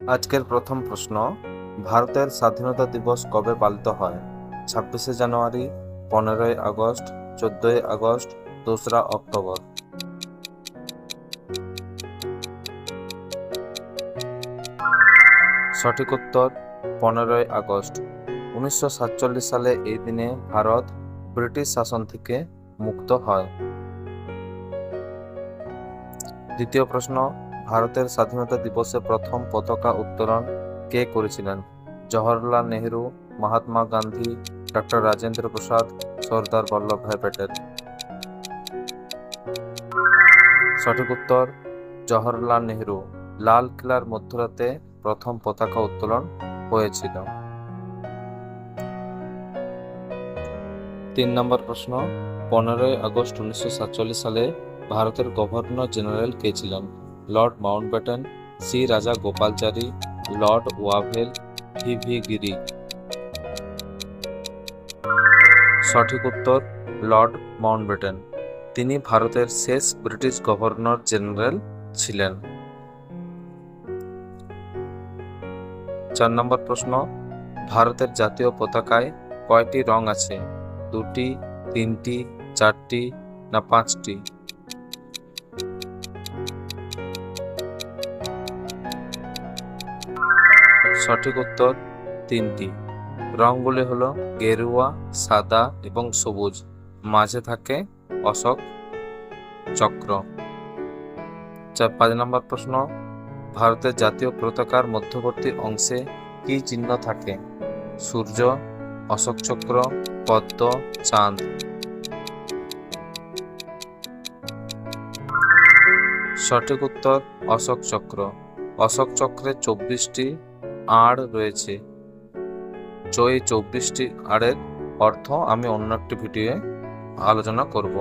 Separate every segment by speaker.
Speaker 1: আজকের প্রথম প্রশ্ন, ভারতের স্বাধীনতা দিবস কবে পালিত হয়? ছাব্বিশে জানুয়ারি, পনেরোই আগস্ট, চোদ্দই আগস্ট, দোসরা অক্টোবর। সঠিক উত্তর, পনেরোই আগস্ট। উনিশশো সাতচল্লিশ সালে এই দিনে ভারত ব্রিটিশ শাসন থেকে মুক্ত হয়। দ্বিতীয় প্রশ্ন ভারতের স্বাধীনতা দিবসে প্রথম পতাকা উত্তোলন কে করেছিলেন? জওহরলাল নেহেরু, মহাত্মা গান্ধী, ডক্টর রাজেন্দ্র প্রসাদ, সর্দার বল্লভভাই প্যাটেল। সঠিক উত্তর, জওহরলাল নেহেরু। লাল কিলার মধ্যরাতে প্রথম পতাকা উত্তোলন হয়েছিল। তিন নম্বর প্রশ্ন, পনেরোই আগস্ট উনিশশো সাতচল্লিশ সালে ভারতের গভর্নর জেনারেল কে ছিলেন? Lord Mountbatten, C Rajagopalachari, Lord Wavell, V V Giri. সঠিক উত্তর, লর্ড মাউন্টব্যাটেন। তিনি ভারতের শেষ ব্রিটিশ গভর্নর জেনারেল ছিলেন। চার নম্বর প্রশ্ন, ভারতের জাতীয় পতাকায় কয়টি রং আছে? দুটি, তিনটি, চারটি, না পাঁচটি? সঠিক উত্তর তিনটি। রংগুলি হলো গেরুয়া, সাদা এবং সবুজ। মাঝে থাকে অশোক চক্র। চার, পাঁচ নম্বর প্রশ্ন, ভারতের জাতীয় পতাকার মধ্যবর্তী অংশে কি চিহ্ন থাকে? সূর্য, অশোক চক্র, পদ্ম, চাঁদ। সঠিক উত্তর, অশোক চক্র। অশোক চক্রে চব্বিশটি আড় রয়েছে। এই চব্বিশটি আড়ের অর্থ আমি অন্য একটি ভিডিওয়ে আলোচনা করব।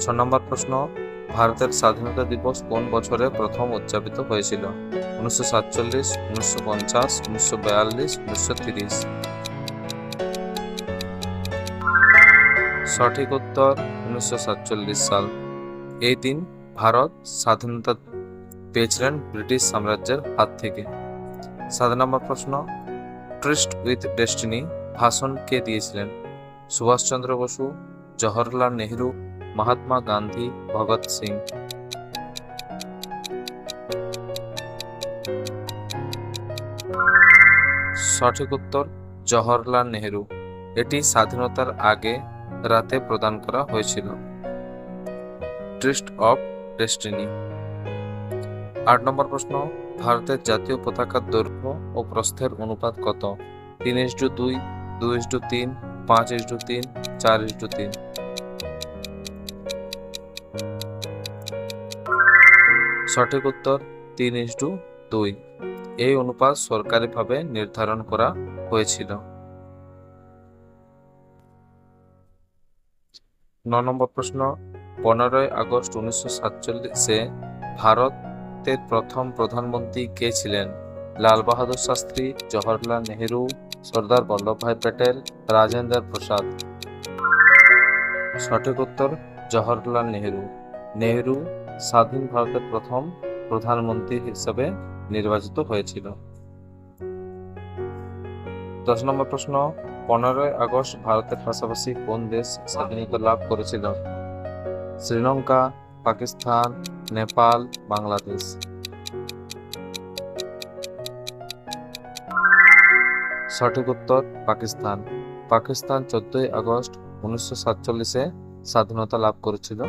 Speaker 1: ছ নম্বর প্রশ্ন, ভারতের স্বাধীনতা দিবস কোন বছরে প্রথম উদযাপিত হয়েছিল? উনিশশো সাতচল্লিশ, উনিশশো পঞ্চাশ, উনিশশো বিয়াল্লিশ, উনিশশো তিরিশ। সঠিক উত্তর, উনিশশো সাতচল্লিশ সাল। এই দিন ভারত স্বাধীনতা পেয়েছিলেন ব্রিটিশ সাম্রাজ্যের হাত থেকে। সাত নম্বর প্রশ্ন ট্রিস্ট উইথ ডেস্টিনি ভাষণ কে দিয়েছিলেন? সুভাষচন্দ্র বসু, জওহরলাল নেহরু, মহাত্মা গান্ধী, ভগৎ সিং। সঠিক উত্তর, জওহরলাল নেহেরু। এটি স্বাধীনতার আগে রাতে প্রদান করা হয়েছিল। ট্রিস্ট অফ ডেস্টিনি আট নম্বর প্রশ্ন ভারতের জাতীয় পতাকার দৈর্ঘ্য ও প্রস্থের অনুপাত কত? তিন ইস্টু দুই দুই ইস্টু তিন, পাঁচ ইস্টু তিন, চার ইস্টু তিন। সঠিক উত্তর তিন ইস্টু দুই। এই অনুপাত সরকারিভাবে নির্ধারণ করা হয়েছিল। ন নম্বর প্রশ্ন, পনেরোই আগস্ট উনিশশো সাতচল্লিশে ভারতের প্রথম প্রধানমন্ত্রী কে ছিলেন? লাল বাহাদুর শাস্ত্রী, জওহরলাল নেহেরু, সর্দার বল্লভভাই প্যাটেল, রাজেন্দ্র প্রসাদ। সঠিক উত্তর, জওহরলাল নেহেরু। নেহেরু স্বাধীন ভারতের প্রথম প্রধানমন্ত্রী হিসেবে নির্বাচিত হয়েছিল। দশ নম্বর প্রশ্ন, পনেরোই আগস্ট ভারতের পাশাপাশি কোন দেশ স্বাধীনতা লাভ করেছিল? শ্রীলঙ্কা, পাকিস্তান নেপাল, বাংলাদেশ। সঠিক উত্তর, পাকিস্তান। পাকিস্তান চোদ্দই আগস্ট উনিশশো সাতচল্লিশে স্বাধীনতা লাভ করেছিল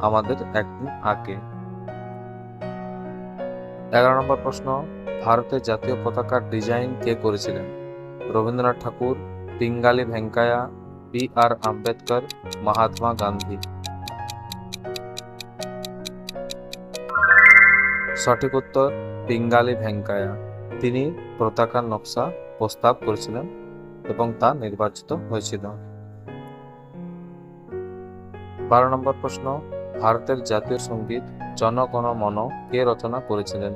Speaker 1: আমাদের একদিন আগে। এগারো নম্বর প্রশ্ন, ভারতের জাতীয় পতাকার ডিজাইন কে করেছিলেন? Rabindranath Tagore, Pingali Venkayya B R Ambedkar, Mahatma Gandhi. সঠিক উত্তর পিঙ্গালি ভেঙ্কায়া। তিনি প্রতাকার নকশা প্রস্তাব করেছিলেন এবং তা নির্বাচিত হয়েছিল। বারো নম্বর প্রশ্ন, ভারতের জাতীয় সংগীত জনগণ মন কে রচনা করেছিলেন?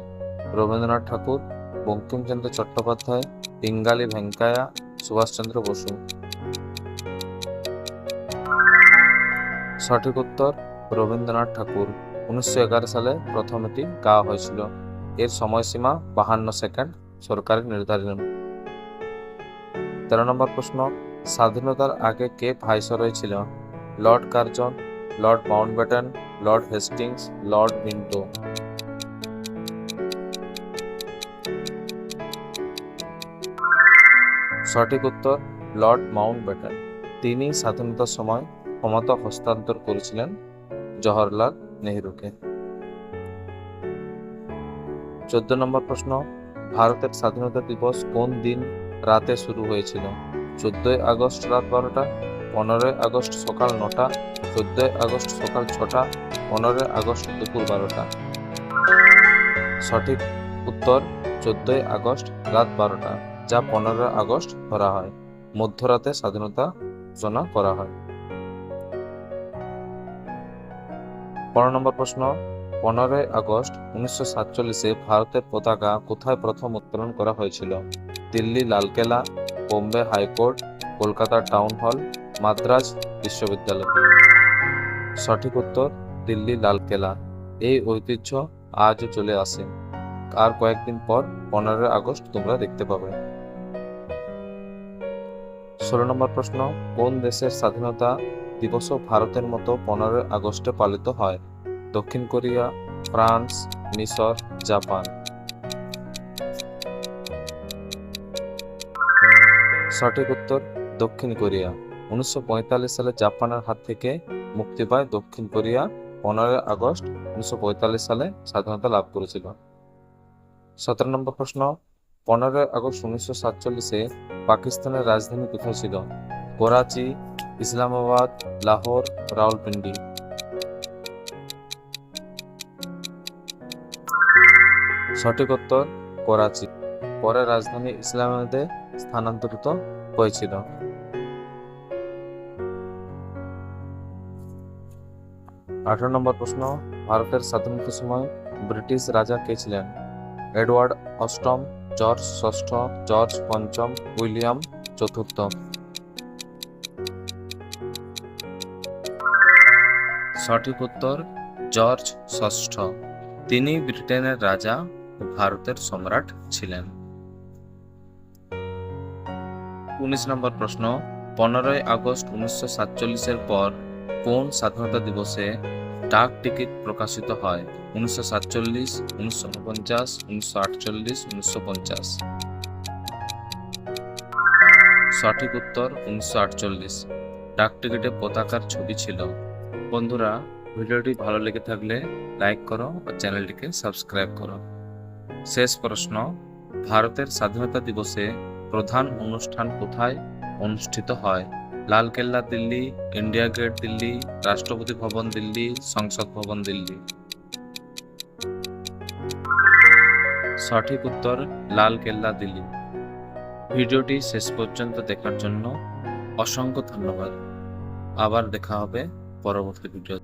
Speaker 1: রবীন্দ্রনাথ ঠাকুর, বঙ্কিমচন্দ্র চট্টোপাধ্যায়, পিঙ্গালি ভেঙ্কায়া, সুভাষচন্দ্র বসু। সঠিক উত্তর রবীন্দ্রনাথ ঠাকুর। উনিশশো এগারো সালে প্রথম এটি গাওয়া হয়েছিল। এর সময়সীমা বাহান্ন সেকেন্ড সরকারের নির্ধারণ। তেরো নম্বর প্রশ্ন, স্বাধীনতার আগে কে ভাইসরয় ছিল? Lord Curzon, Lord Mountbatten, Lord Hastings, Lord Minto সঠিক উত্তর, লর্ড মাউন্টব্যাটেন। তিনি স্বাধীনতার সময় ক্ষমতা হস্তান্তর করেছিলেন জওহরলাল নেহরুকে। চোদ্দ নম্বর প্রশ্ন, ভারতের স্বাধীনতা দিবস কোন দিন রাতে শুরু হয়েছিল? চোদ্দই আগস্ট রাত বারোটা, পনেরোই আগস্ট সকাল নটা, চোদ্দই আগস্ট সকাল ছটা, পনেরোই আগস্ট দুপুর বারোটা? সঠিক উত্তর, চোদ্দই আগস্ট রাত বারোটা, যা পনেরোই আগস্ট ধরা হয়। মধ্যরাতে স্বাধীনতা ঘোষণা করা হয়। পনেরো নম্বর প্রশ্ন, পনেরোই আগস্ট উনিশশো সাতচল্লিশে ভারতের পতাকা কোথায় প্রথম উত্তোলন করা হয়েছিল? Delhi, Lal Qila, Bombay high court, Kolkata town hall, Madras বিশ্ববিদ্যালয়। সঠিক উত্তর, দিল্লি, লালকেলা। এই ঐতিহ্য আজও চলে আসে। আর কয়েকদিন পর পনেরোই আগস্ট তোমরা দেখতে পাবে। ষোলো নম্বর প্রশ্ন, কোন দেশের স্বাধীনতা দিবসও ভারতের মতো পনেরোই আগস্টে পালিত হয়। দক্ষিণ কোরিয়া, ফ্রান্স, মিশর, জাপান। সঠিক উত্তর, দক্ষিণ কোরিয়া। উনিশশো সালে জাপানের হাত থেকে মুক্তি পায় দক্ষিণ কোরিয়া পনেরোই আগস্ট উনিশশো পঁয়তাল্লিশ সালে স্বাধীনতা লাভ করেছিল। সতেরো নম্বর প্রশ্ন, পনেরোই আগস্ট উনিশশো সাতচল্লিশে পাকিস্তানের রাজধানী কোথায় ছিল? করাচি ইসলামাবাদ, লাহোর, রাওয়ালপিন্ডি। সঠিক উত্তর করাচি। পরে রাজধানী ইসলামাবাদে স্থানান্তরিত হয়েছিল। আঠারো নম্বর প্রশ্ন, ভারতের স্বাধীনতার সময় ব্রিটিশ রাজা কে ছিলেন? এডওয়ার্ড অষ্টম, জর্জ ষষ্ঠ, জর্জ পঞ্চম, উইলিয়াম চতুর্থ। সঠিক উত্তর জর্জ ষষ্ঠ। তিনি ব্রিটেনের রাজা ও ভারতের সম্রাট ছিলেন। উনিশ নম্বর প্রশ্ন, পনেরোই আগস্ট উনিশশো সাতচল্লিশের পর কোন স্বাধীনতা দিবসে ডাক টিকিট প্রকাশিত হয়? উনিশশো সাতচল্লিশ, উনিশশো উনপঞ্চাশ, উনিশশো আটচল্লিশ, উনিশশো পঞ্চাশ। সঠিক উত্তর, উনিশশো আটচল্লিশ। ডাক টিকিটে পতাকার ছবি ছিল। বন্ধুরা, ভিডিওটি ভালো লেগে থাকলে লাইক করো ও চ্যানেলটিকে সাবস্ক্রাইব করো। শেষ প্রশ্ন, ভারতের স্বাধীনতা দিবসে প্রধান অনুষ্ঠান কোথায় অনুষ্ঠিত হয়? লালকেল্লা দিল্লি, ইন্ডিয়া গেট দিল্লি, রাষ্ট্রপতি ভবন দিল্লি, সংসদ ভবন দিল্লি। সঠিক উত্তর লাল কেল্লা দিল্লি। ভিডিওটি শেষ পর্যন্ত দেখার জন্য অসংখ্য ধন্যবাদ। আবার দেখা হবে পরবর্তী ভিডিও